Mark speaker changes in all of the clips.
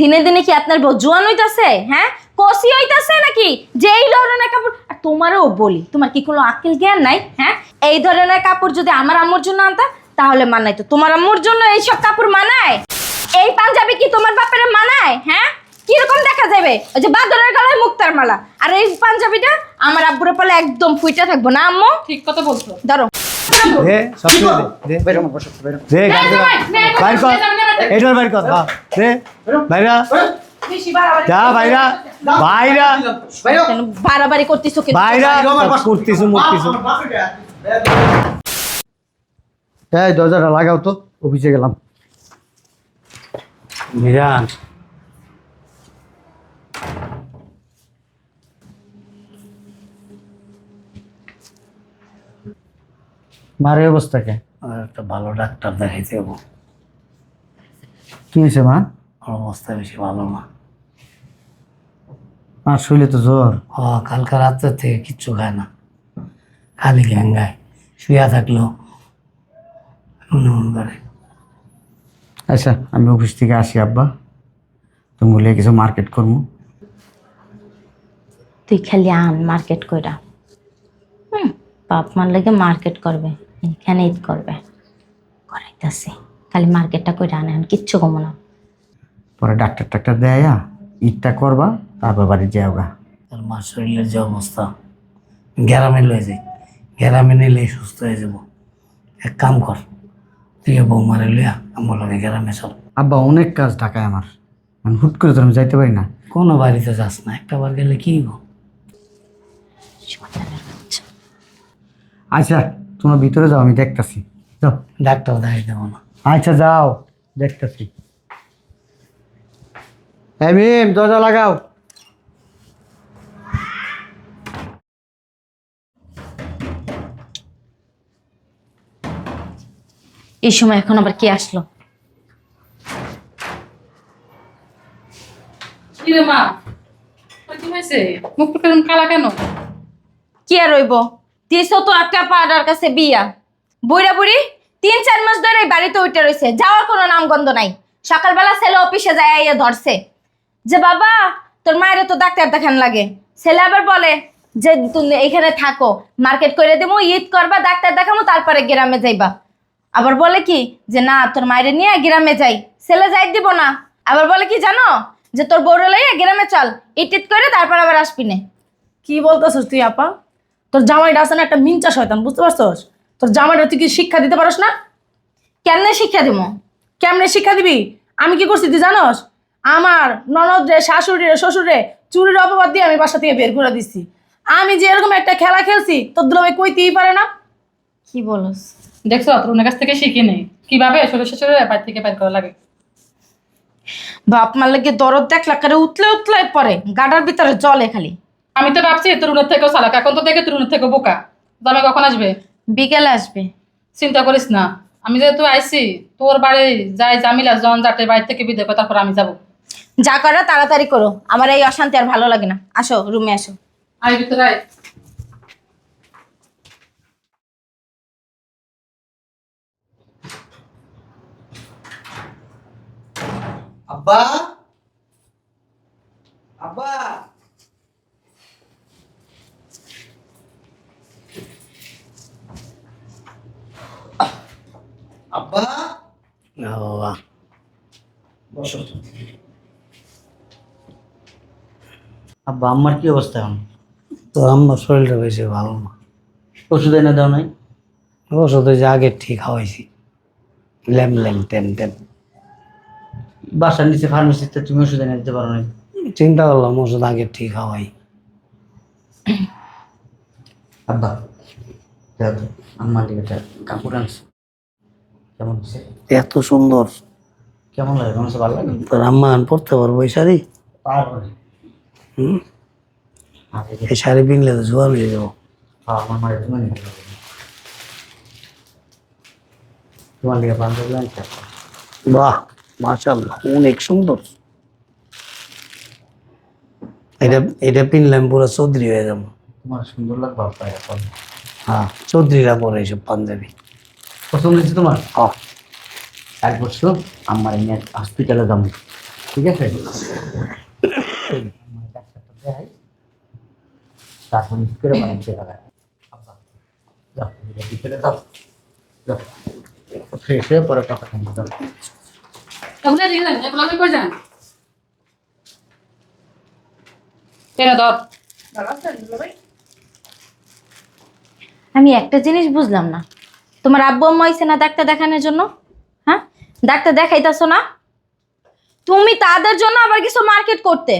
Speaker 1: দিনে দিনে কি আপনার বউ জোয়ান হইতাছে? হ্যাঁ? কষি হইতাছে নাকি? যে এই ধরনের কাপড় আর তোমারও বলি তোমার কি কোনো আকিল জ্ঞান নাই? হ্যাঁ? এই ধরনের কাপড় যদি আমার আম্মুর জন্য আনতা তাহলে মানাই তো তোমার আম্মুর জন্য এইসব কাপড় মানায়? এই পাঞ্জাবি কি তোমার বাপের মানায়? হ্যাঁ? কীরকম দেখা যাবে ওই যে বাদরের গলায় মুক্তার মালা। আর এই পাঞ্জাবিটা আমার আব্বুর পালে একদম ফুইটা থাকব না আম্মু?
Speaker 2: ঠিক কথা বলছো।
Speaker 1: ধরো।
Speaker 3: দে সব দে, দে
Speaker 4: বেরো বসো বেরো
Speaker 3: দে
Speaker 2: এখন
Speaker 3: বাইর কর হ্যাঁ যা বাইরা
Speaker 1: বাড়াবাড়ি করতেছো
Speaker 4: এই দরজাটা লাগাও তো অফিসে গেলাম।
Speaker 3: মিরান
Speaker 4: মার এই অবস্থা কে
Speaker 5: আর একটা ভালো ডাক্তার দেখাইতে হব
Speaker 4: কি হয়েছে মা?
Speaker 5: অবস্থা বেশি ভালো না।
Speaker 4: মার শরীরে তো জ্বর?
Speaker 5: ও কালকে রাত্রে থেকে কিচ্ছু খায় না। খালি গ্যাঙ্গায় শুয়া থাকলেও মনে মনে করে
Speaker 4: আচ্ছা আমি অফিস থেকে আসি আব্বা। তুমি বলে কিছু মার্কেট করব
Speaker 1: তুই খালি আন মার্কেট কইরা। হুম বাপ মার লাগে মার্কেট করবে। এখানে ঈদ করবে। করাইতাছি। খালি মার্কেটটা কইরা আনে কিচ্ছু কমো না।
Speaker 4: পরে ডাক্তার টাক্তার দেয়া ঈদটা করবা তারপর বাড়ি যাও গা।
Speaker 5: তোর মার শরীরের যে অবস্থা গ্যারামে লয়ে যাই। গ্যারামে নিলে সুস্থ হয়ে যাব। এক কাম কর তুই বৌমারে লইয়া আমার লগে গ্যারামে চল।
Speaker 4: আব্বা অনেক কাজ ঢাকায় আমার। আমি হুট করে তো আমি যাইতে পারি না।
Speaker 5: কোনো বাড়িতে যাস না একটা বার গেলে কি গো
Speaker 4: আচ্ছা তোমরা ভিতরে যাও আমি দেখতাছি। যাও।
Speaker 5: ডাক্তার দেখাই দেবো না।
Speaker 4: আচ্ছা যাও দেখতাছি। হ্যাঁ মিম দরজা লাগাও।
Speaker 1: এই সময় এখন আবার কে আসলো?
Speaker 2: কি মা? কি হয়েছে মুখটা কেমন কালা কেন?
Speaker 1: কি আর রইব দিয়েছ তো একটা পাড়ার কাছে বিয়া। বইরা বুড়ি? তিন, চার মাস ধরে এই বাড়িতে উঠে রয়েছে। যাওয়ার কোনো নামগন্ধ নাই। সকালবেলা ছেলে অফিসে যায়, আইয়া ধরছে। যে বাবা, তোর মায়ের তো ডাক্তার দেখান লাগে। ছেলে আবার বলে যে, তুমি এখানে থাকো, মার্কেট করে দেবো ঈদ করবা, ডাক্তার দেখাবো তারপরে গ্রামে যাইবা। আবার বলে কি, যে না, তোর মায়ের নিয়ে গ্রামে যাই। ছেলে যাই দিব না। আবার বলে কি, জানো, যে তোর বউরে লইয়া গ্রামে চল ইট ইট করে তারপর আবার আসবি না।
Speaker 2: কি বলতেছিস তুই, আপা? তোর জামাইটা আছে না একটা মিনচা শয়তান, বুঝতে পারছস? তোর জামাইটা তুই কি শিক্ষা দিতে পারস না?
Speaker 1: কেমনে শিক্ষা দিব?
Speaker 2: কেমনে শিক্ষা দিবি? আমি কি করছি তুই জানোস? আমার ননদ রে শাশুড়ি রে শ্বশুর রে চুরির অপবাদ দিয়ে আমি বাসা থেকে বের করে দিচ্ছি আমি যে এরকম একটা খেলা খেলছি তোর দ্রবে কইতেই পারে না।
Speaker 1: কি বলস?
Speaker 2: দেখছ তোর কাছ থেকে শিখি নেই। কীভাবে শ্বশুর শ্বশুর বাইর থেকে বের করা লাগে?
Speaker 1: বাপ মার লাগে দরদ দেখলা করে উতলে উতলে পরে গাডার ভিতরে জলে খালি।
Speaker 2: আমি তো ভাবছি তরুণের থেকেও চালাক। এখন তো দেখে তরুণের থেকে বোকা। জামাই কখন আসবে?
Speaker 1: বিকেলে আসবে।
Speaker 2: চিন্তা করিস না। আমি যেহেতু আইছি তোর বাড়ি যাই জামিলা জন যাতে বাড়ি থেকে বিদায় করে তারপর আমি যাব।
Speaker 1: যা করা তাড়াতাড়ি করো। আমার এই অশান্তি আর ভালো লাগে না। আসো রুমে আসো।
Speaker 2: আই ভিতরে আয়।
Speaker 4: আব্বা? আব্বা? আব্বা আমার কি অবস্থা এখন?
Speaker 5: তো আমার শরীরটা বেশি ভালো না।
Speaker 4: ওষুধ এনে দাও নাই?
Speaker 5: ওষুধ ওই যে আগে ঠিক খাওয়াইছি। ল্যাম ল্যাম টেম টেম।
Speaker 4: বাসার নিচে ফার্মেসিতে তুমি ওষুধ এনে দিতে পারো নাই?
Speaker 5: চিন্তা করলাম ওষুধ আগে ঠিক খাওয়াই।
Speaker 4: আব্বা আমার দিকে কাপড় আনছে। কেমন
Speaker 5: এত সুন্দর।
Speaker 4: কেমন লাগে? কেমন ভালো লাগে?
Speaker 5: তোর আম্মা পড়তে পারব এই শাড়ি? হুম?
Speaker 4: এই
Speaker 5: শাড়ি পিনলে তো জোয়ান হয়ে যাব।
Speaker 4: হ্যাঁ, আমার মায়ের তুমি তোমার
Speaker 5: বাহ মাশাল্লাহ অনেক সুন্দর। এটা এটা পিনলাম পুরো চৌধুরী হয়ে যাব।
Speaker 4: তোমার সুন্দর লাগবে
Speaker 5: হ্যাঁ চৌধুরীরা পরে এইসব পাঞ্জাবি।
Speaker 4: পছন্দ হয়েছে তোমার? এক বছর আমার নিয়ে হসপিটালে যাব। ঠিক আছে? তারপর করে বানাচ্ছে ফ্রেশ হয়ে পরে
Speaker 6: আমি
Speaker 1: একটা জিনিস বুঝলাম না। তোমার আব্বু আম্মা হয়েছে না ডাক্তার দেখানোর জন্য? হ্যাঁ? ডাক্তার দেখাইতেছো না? তুমি তাদের জন্য আবার কিছু মার্কেট করতে।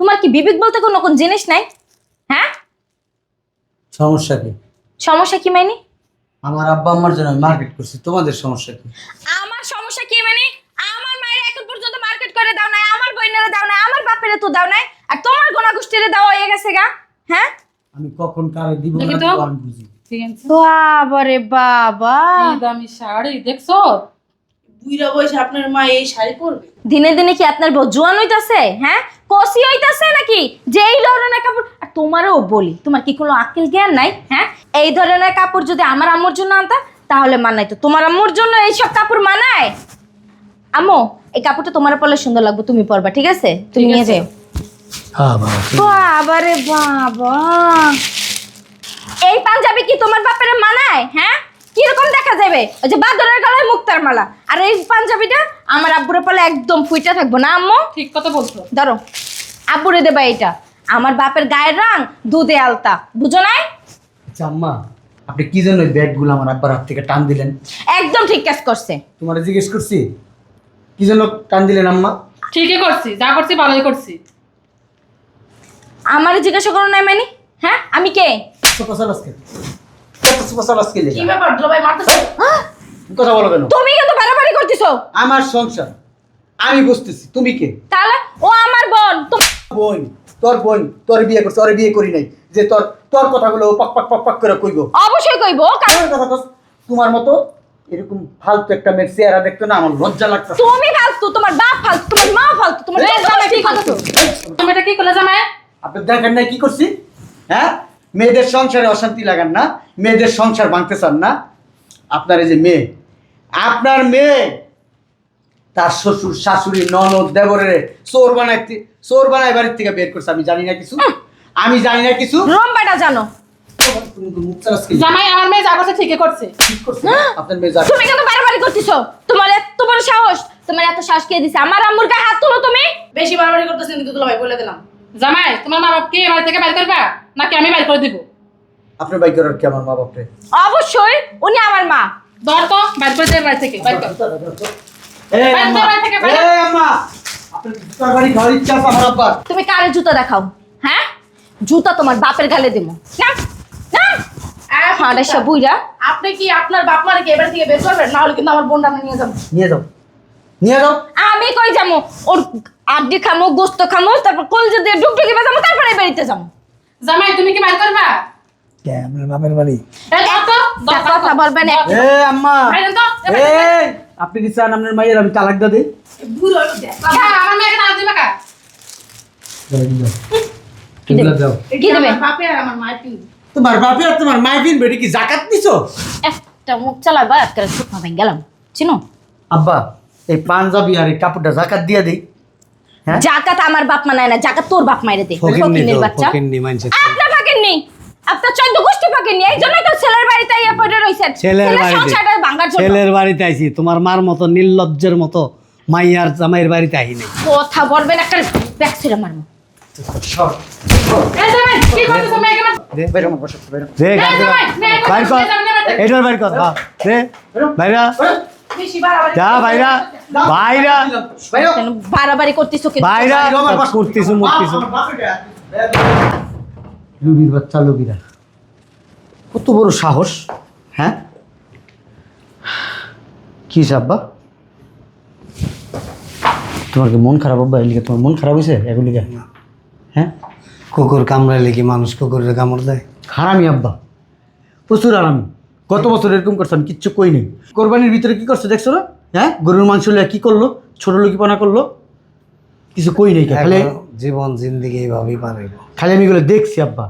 Speaker 1: তোমার কি বিবেক বলতে কোনো কোন জিনিস নাই? হ্যাঁ?
Speaker 4: সমস্যা কি?
Speaker 1: সমস্যা কি মাইনি?
Speaker 4: আমার আব্বা আম্মার জন্য আমি মার্কেট করছি তোমাদের সমস্যা কি?
Speaker 1: আমার সমস্যা কি মানে আমার মায়ের এখন পর্যন্ত মার্কেট করে দাও নাই আমার বইনেরা দাও নাই আমার বাপেরে তো দাও নাই আর তোমার গোনা গোষ্ঠীরে দাও হয়ে গেছে গা হ্যাঁ?
Speaker 4: আমি কখন কারে দিব না
Speaker 6: তো।
Speaker 4: আমি বুঝি
Speaker 6: আছে
Speaker 1: বাবা
Speaker 6: দামি শাড়ি দেখছ?
Speaker 2: বুইরা বয়সে আপনার মা এই শাড়ি পরবে।
Speaker 1: দিনে দিনে কি আপনার বউ জোয়ান হইতাছে? হ্যাঁ? কষি হইতাছে নাকি? যে ধরনের কাপড় আর তোমারও বলি তোমার কি কোনো আকিল জ্ঞান নাই? হ্যাঁ? এই ধরনের কাপড় যদি আমার আম্মুর জন্য আনতা তাহলে মানাই তো তোমার আম্মুর জন্য এইসব কাপড় মানায়? আম্মু এই কাপড়টা তোমার পরলে সুন্দর লাগবে তুমি পরবা ঠিক আছে? তুমি নিয়ে যাও।
Speaker 5: হ্যাঁ। বাবা
Speaker 1: রে বাবা। এই পাঞ্জাবি কি তোমার বাপের মানায়? হ্যাঁ? কীরকম দেখা যাবে? ওই যে বাদরের গলায় মুক্তার মালা। আর এই পাঞ্জাবিটা আমার আব্বুরে পালে একদম ফুইটা থাকব। না আম্মু?
Speaker 6: ঠিক কথা বলছো।
Speaker 1: ধরো। আব্বুরে দেবা এটা আমার বাপের গায়ের রং দুধে আলতা। বুঝো নাই?
Speaker 4: আচ্ছা আম্মা আপনি কি জন্য ওই ব্যাগগুলো আমার আব্বার হাত থেকে টান দিলেন?
Speaker 1: একদম ঠিক কাজ করছে।
Speaker 4: তোমার জিজ্ঞেস করছি কি জন্য টান দিলেন আম্মা?
Speaker 6: ঠিকই করছি যা করছি ভালোই করছি।
Speaker 1: আমারে জিজ্ঞাসা করো নাই মানে? হ্যাঁ? আমি কে?
Speaker 4: সুপার কে কত সুপার কে
Speaker 2: কি ব্যাপার দুলাভাই মারতেছে?
Speaker 4: কথা বলো কেন?
Speaker 1: তুমি কিন্তু বাড়াবাড়ি করতেছো?
Speaker 4: আমার সংসার। আমি বুঝতেছি তুমি কে?
Speaker 1: তাহলে ও আমার বোন।
Speaker 4: বোন তোর বোন তোর বিয়ে করছে ওর বিয়ে করি নাই। যে তোর তোর কথাগুলো ও পক পক পক পক করে কইব।
Speaker 1: অবশ্যই কইব কারণ
Speaker 4: কথা কস, তোমার মতো এরকম ফালতু একটা মেয়ের চেহারা দেখতো না আমার লজ্জা লাগতো
Speaker 1: তুমি ফালতু তোমার বাপ ফালতু তোমার মা ফালতু তোমার
Speaker 6: তুমি এটা কি করলে জামাই?
Speaker 4: আপনি দেখেন না কি করছি? হ্যাঁ? মেয়েদের সংসারে অশান্তি লাগান না মেয়েদের সংসার ভাঙতে চান না। আপনার এই যে মেয়ে আপনার মেয়ে তার শ্বশুর শাশুড়ি ননদ দেবরের চোর বানাইতে চোর বানাই বাড়ির থেকে বের করছে আমি জানি না কিছু। আমি জানি না কিছু।
Speaker 1: রম্বাটা জানো?
Speaker 6: জামাই আমার মেয়ে যা করছে ঠিকই করছে।
Speaker 4: আপনার মেয়ে যা
Speaker 1: তুমি কিন্তু বাড়াবাড়ি করতেছো। তোমার এত বড় সাহস তোমার এত সাহস কে দিছে? আমার আম্মুর গায়ে হাত তুলো তুমি।
Speaker 2: বেশি কিন্তু দুলাভাই বলে দিলাম।
Speaker 6: জামাই তোমার মা বাপকে বাড়ি থেকে বাইর করবা? নাকি আমি বাইর করে দিব?
Speaker 4: আপনার বাইক করার কি আমার মা বাপরে?
Speaker 1: অবশ্যই উনি আমার মা।
Speaker 6: ধর তো বাইর করে দেবে বাড়ি থেকে বাইর কর। বাইরে, থেকে বাইরে।
Speaker 4: আমার
Speaker 1: তুমি কারে জুতা দেখাও? হ্যাঁ? জুতা তোমার বাপের গালে দেবো। না না। আড়াইশো বুইরা
Speaker 2: আপনি কি আপনার বাপ মারে কি এবার থেকে বের করবেন? না হলে কিন্তু আমার বোনটা আমি নিয়ে যাব।
Speaker 4: নিয়ে যাও। নিয়ে যাও।
Speaker 1: আমি কই যাব? ওর আড্ডি খামো গোস্ত খামো তারপর কলজা দিয়ে ডুকডুকি বাজামো তারপরে বাড়িতে যাব।
Speaker 6: জামাই তুমি কি বাইর করবা?
Speaker 5: কে? আপনার বাপের বাড়ি?
Speaker 1: কথা বলবেন
Speaker 4: এ আম্মা। এই আপনি কি চান আপনার মাইয়ের আমি তালাক
Speaker 2: বুড়ো
Speaker 6: হ্যাঁ, আমার মেয়েকে না দিবে কা?
Speaker 1: কি দেবে?
Speaker 4: দাও।
Speaker 1: কি দেবে?
Speaker 2: আমার বাপে আর আমার মায়ের কিন্তু
Speaker 4: তোমার বাপে আর তোমার মাই বিন বেটি কি জাকাত দিছো?
Speaker 1: একটা মুখ চালাবা একটা শুকনো ভেঙে গেলাম। চিনো?
Speaker 4: আব্বা এই পাঞ্জাবি আর এই কাপড়টা জাকাত দিয়ে দিই।
Speaker 1: জাকাত আমার বাপ মানায় না জাকাত তোর বাপ মাইরে দে। ফকিনের বাচ্চা। আপনার ফাঁকেননি? আপনার চোদ্দ গোষ্ঠী ফাঁকেননি এই জন্যই তো ছেলের বাড়িতে ইয়ে পড়ে রয়েছেন
Speaker 3: ছেলের বাড়িতে
Speaker 1: সংসারটা ভাঙার জন্য।
Speaker 3: ছেলের বাড়িতে আইছি তোমার মার মতো নির্লজ্জের মতো মাইয়ার জামাইয়ের বাড়িতে আহি নাই।
Speaker 1: কথা বলবেন একটা ব্যাগ ছিল মারমো
Speaker 3: বাইর যা
Speaker 1: বাড়াবাড়ি করতেছো
Speaker 4: লুবির বাচ্চা লুবিরা। কত বড় সাহস হ্যাঁ? কি সাব্বা তোমার কি মন খারাপ আব্বা? এলিকে তোমার মন খারাপ হয়েছে? এগুলিকে হ্যাঁ?
Speaker 3: কুকুর কামড়াইলে কি মানুষ কুকুরের কামড় দেয়।
Speaker 4: হারামি আব্বা। প্রচুর আরামি গত বছর এরকম করছে আমি কিচ্ছু কই নেই। কোরবানির ভিতরে কি করছে দেখছ না? হ্যাঁ? গরুর মাংস লিয়ে কি করল? ছোট লোকিপনা করল। কিছু কই নেই খালি
Speaker 3: জীবন জিন্দিগি এইভাবেই পারে
Speaker 4: খালি আমি এগুলো দেখছি আব্বা।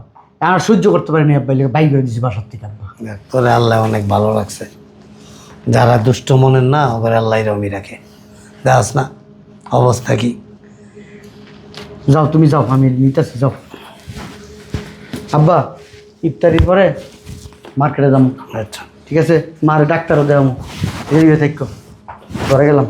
Speaker 4: আর সহ্য করতে পারিনি আব্বা। এগুলো বাইক করে দিয়েছি বাসার থেকে আব্বা।
Speaker 3: তোরে আল্লাহ অনেক ভালো লাগছে যারা দুষ্ট মনের না ওদের আল্লাহ রমি রাখে। দেখাস না
Speaker 5: অবস্থা কি?
Speaker 4: যাও তুমি যাও আমি নিতেছি যাও। আব্বা ইফতারির পরে মার্কেটে যাব
Speaker 5: আচ্ছা।
Speaker 4: ঠিক আছে? মার ডাক্তারও দেওয়া এদিকে থাকো। ঘরে গেলাম।